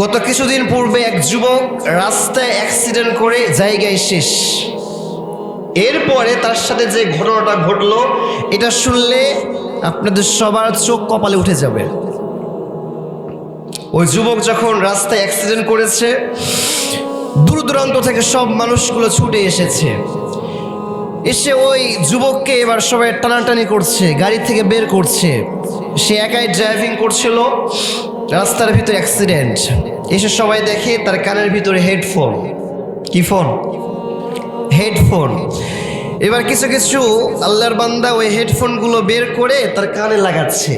গত কিছুদিন পূর্বে এক যুবক রাস্তায় অ্যাক্সিডেন্ট করে জায়গায় শেষ। এরপরে তার সাথে যে ঘটনাটা ঘটলো, এটা শুনলে আপনাদের সবার চোখ কপালে উঠে যাবে। ওই যুবক যখন রাস্তায় অ্যাক্সিডেন্ট করেছে দূর দূরান্ত থেকে সব মানুষগুলো ছুটে এসেছে। এসে ওই যুবককে এবার সবাই টানাটানি করছে, গাড়ি থেকে বের করছে। সে একাই ড্রাইভিং করছিল। রাস্তার ভিতরে অ্যাক্সিডেন্ট এসে সবাই দেখে তার কানের ভিতরে হেডফোন কি ফোন হেডফোন এবার কিছু কিছু আল্লাহর বান্দা ওই হেডফোনগুলো বের করে তার কানে লাগাচ্ছে।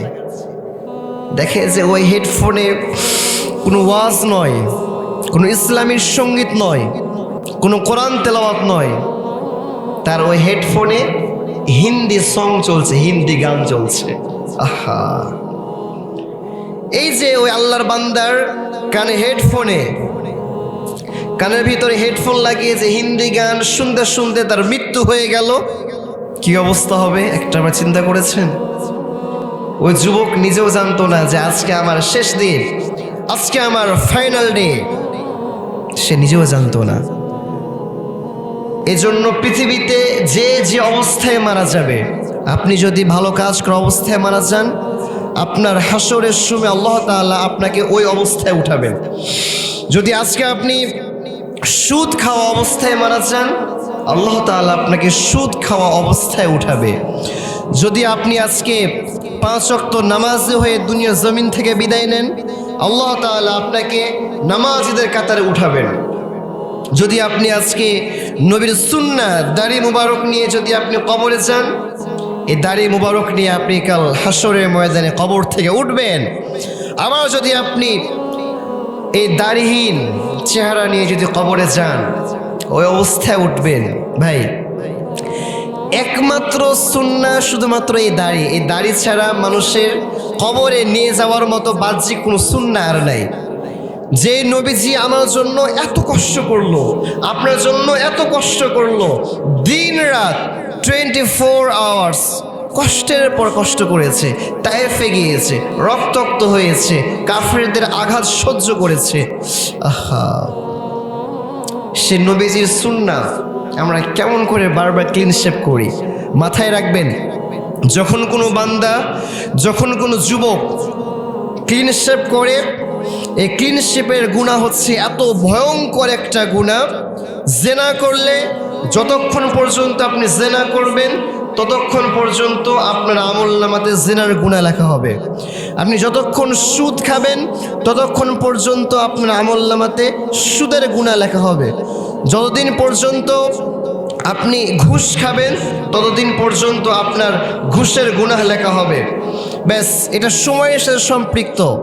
দেখে যে ওই হেডফোনে কোনো ওয়াজ নয়, কোনো ইসলামী সংগীত নয়, কোনো কোরআন তেলাওয়াত নয়। তার ওই হেডফোনে হিন্দি সং চলছে, হিন্দি গান চলছে। আহা। এই যে ওই আল্লাহর বান্দার কানে হেডফোনে, কানের ভিতরে হেডফোন লাগিয়ে যে হিন্দি গান শুনতে শুনতে তার মৃত্যু হয়ে গেল, কি অবস্থা হবে? একটা আবার চিন্তা করেছেন? ওই যুবক নিজেও জানতো না যে আজকে আমার শেষ দিন, আজকে আমার ফাইনাল ডে। সে নিজেও জানতো না। এজন্য পৃথিবীতে যে যে অবস্থায় মারা যাবে, আপনি যদি ভালো কাজ করা অবস্থায় মারা যান আপনার হাসরের সময় আল্লাহ তাআলা আপনাকে ওই অবস্থায় উঠাবেন। যদি আজকে আপনি সুদ খাওয়া অবস্থায় মারা যান, আল্লাহ তাআলা আপনাকে সুদ খাওয়া অবস্থায় উঠাবে। যদি আপনি আজকে পাঁচ অক্ত নামাজ হয়ে দুনিয়া জমিন থেকে বিদায় নেন, আল্লাহ তাআলা আপনাকে নামাজিদের কাতারে উঠাবেন। যদি আপনি আজকে নবীর সুন্না দাড়ি মুবারক নিয়ে যদি আপনি কবরে যান এই দাড়ি মুবারক নিয়ে আপনি কাল হাসরের ময়দানে কবর থেকে উঠবেন। আবার যদি আপনি এই দাড়িহীন চেহারা নিয়ে যদি কবরে যান, ওই অবস্থায় উঠবেন। ভাই, একমাত্র সুন্না শুধুমাত্র এই দাড়ি। এই দাড়ি ছাড়া মানুষের কবরে নিয়ে যাওয়ার মতো বাহ্যিক কোনো সুন্না আর নাই। যে নবীজি আমার জন্য এত কষ্ট করল, আপনার জন্য এত কষ্ট করল দিন রাত টোয়েন্টি ফোর আওয়ার্স কষ্টের পর কষ্ট করেছে, টাইফে গিয়েছে, রক্তক্ত হয়েছে, কাফেরদের আঘাত সহ্য করেছে। আহা। সে নবীজির সুন্না আমরা কেমন করে বারবার ক্লিন শেপ করি। মাথায় রাখবেন, যখন কোনো বান্দা, যখন কোনো যুবক ক্লিন শেপ করে, এই ক্লিন শেপের গুণা হচ্ছে এত ভয়ঙ্কর একটা গুণা জেনা করলে যতক্ষণ পর্যন্ত আপনি জেনা করবেন, ততক্ষণ পর্যন্ত আপনার আমল নামাতে জেনার গুণা লেখা হবে। আপনি যতক্ষণ সুদ খাবেন, ততক্ষণ পর্যন্ত আপনার আমল নামাতে সুদের গুণা লেখা হবে। যতদিন পর্যন্ত আপনি ঘুষ খাবেন, ততদিন পর্যন্ত আপনার ঘুষের গুনাহ লেখা হবে। ব্যাস, এটা সময়ের সাথে সম্পৃক্ত।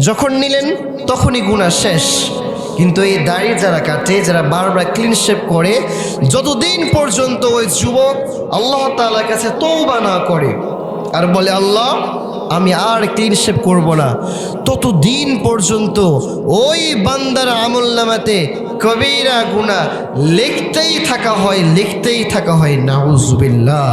যখন নিলেন, তখনই গুণা শেষ। কিন্তু এই দাড়ি যারা কাটে, যারা বারবার ক্লিন শেপ করে, যতদিন পর্যন্ত ওই যুবক আল্লাহ তাআলার কাছে তৌবা না করে আর বলে, আল্লাহ, আমি আর ক্লিন শেপ করব না। ততদিন পর্যন্ত ওই বান্দার আমল নামাতে কবিরা গুণা লিখতেই থাকা হয়, লিখতেই থাকা হয়। নাউজুবিল্লাহ।